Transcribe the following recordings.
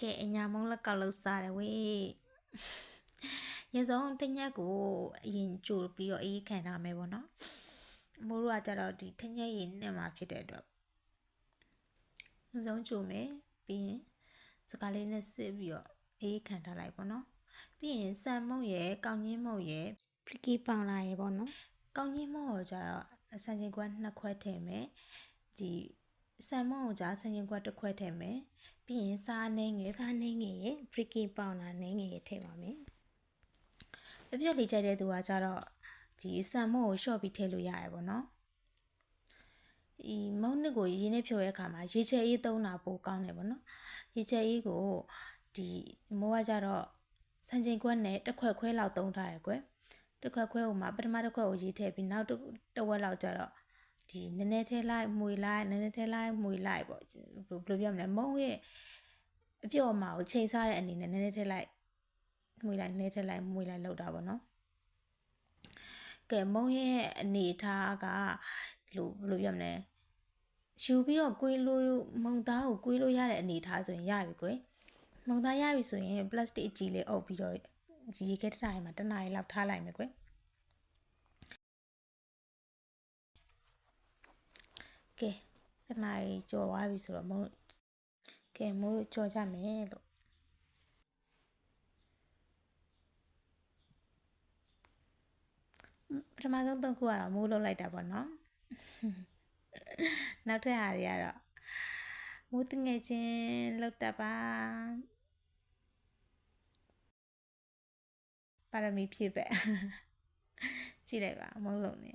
ကဲအညာမုံလက်ကောက်လို့စားတယ်ဝေးရစုံတညက်ကိုအရင်ကြိုပြီးတော့အေးခံထားမယ်ပေါ့နော်မိုးတို့ကကြတော့ဒီတညက်ရင်နဲ့မှာဖြစ်တဲ့အတွက်ရစုံကြိုမယ်ပြီးရင်စကားလေးနဲ့စစ်ပြီးတော့အေးခံထားလိုက်ပေါ့နော်ပြီးရင်ဆန်မုံရဲ့ကောင်းကြီးမုံရဲ့ပလီကီပေါင်လာရဲ့ပေါ့နော်ကောင်းကြီးမုံကိုကြတော့ဆန်ချင်းကွက်နှစ်ခွက်ထည့်မယ်ဒီ ဆန်မုံကိုကြဆန်ချင်းကွက်တစ်ခွက်ထည့်မယ်ပြီးရင်စားနှင်းငယ်စားနှင်းငယ်ရဲ့ပလီကီပေါင်လာနှင်းငယ်ရဲ့ထည့်ပါမယ်ပြပြလေးကြိုက်တဲ့သူကကြတော့ဒီဆန်မုံကိုလျှော့ပြီးထည့်လို့ရရပေါ့နော်ဒီမုံနစ်ကိုရင်းနဲ့ဖြိုတဲ့အခါမှာရေချဲအေးသုံးတာပိုကောင်းတယ်ပေါ့နော်ရေချဲအေးကိုဒီမိုးကကြတော့ဆန်ချိန်ခွက်နဲ့တစ်ခွက်ခွဲလောက်သုံးထားတယ်ကွယ်တစ်ခွက်ခွဲဟိုမှာပထမတစ်ခွက်ကိုရေးထည့်ပြီးနောက်တစ်ဝက်လောက်ကျတော့ ဒီနည်းနည်းထဲလိုက်မှွေလိုက်နည်းနည်းထဲလိုက်မှွေလိုက်ပေါ့ဘယ်လိုပြောမလဲမုံရဲ့အပြော့မှာကိုချိန်စားတဲ့အနေနဲ့နည်းနည်းထဲလိုက်မှွေလိုက်နည်းနည်းထဲလိုက်မှွေလိုက်လောက်တာပေါ့နော်ကဲမုံရဲ့အနေထားကလို့ဘယ်လိုပြောမလဲယူပြီးတော့ကွေးလို့မုံသားကိုကွေးလို့ရတဲ့အနေထားဆိုရင်ရပြီကွယ်မုံသားရပြီဆိုရင်ပလတ်စတစ်အကြီးလေးအုပ်ပြီးတော့ရေခဲတထိုင်မှာတစ်နားရီလောက်ထားလိုက်မယ်ကွယ် ကဲတစ်နာရီကြော်သွားပြီဆိုတော့မုံကဲမိုးကြော်ကြမယ်လို့ပထမဆုံးသုံးခုကတော့မိုးလုံးလိုက်တာပေါ့နော်နောက်ထပ်ဟာတွေကတော့မိုးတငယ်ချင်းလောက်တတ်ပါပါရမီဖြည့်ပဲကြည့်လိုက်ပါမုံလုံးနေ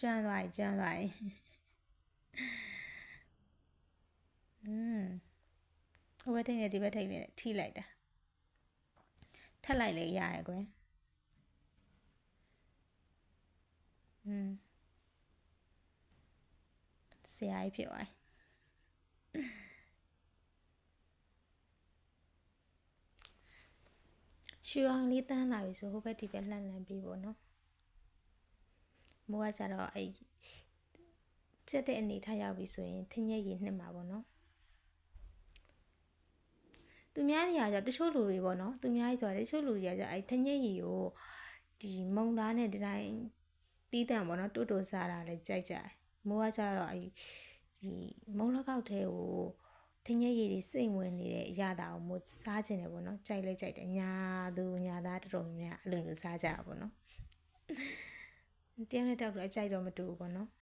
ကျွမ်းသွားကျွမ်းသွားอืมဟိုဘက်ထိနေဒီဘက်ထိနေထိလိုက်တာထက်လိုက်လေရရကွယ်อืมဆရာကြီးဖြစ်သွားရှူအောင်လေးတန်းလာပြီဆိုဟိုဘက်ဒီဘက်လှန်လှန်ပြီးပေါ့နော် မိုးကကြတော့အဲ့ချက်တဲ့အနေထားရောက်ပြီဆိုရင်ထင်းရဲ့ရည်နှစ်မှာပေါ့နော်သူများတွေကကြတချို့လူတွေပေါ့နော်သူများကြီးဆိုတာတချို့လူတွေကကြအဲ့ထင်းရဲ့ရည်ကိုဒီမုံသားနဲ့ဒီတိုင်းတီးတန့်ပေါ့နော်တူတူစားတာလည်းကြိုက်ကြတယ်မိုးကကြတော့အဲ့ဒီမုံလက်ကောက်ထဲကိုထင်းရဲ့ရည်တွေစိတ်ဝင်နေတဲ့အရာတာကိုမိုးစားခြင်းတယ်ပေါ့နော်ကြိုက်လဲကြိုက်တယ်ညာသူညာသားတော်တော်များများအဲ့လိုမျိုးစားကြတာပေါ့နော် တယောက်နဲ့တောက်တော့အကြိုက်တော့မတူဘူးပေါ့နော်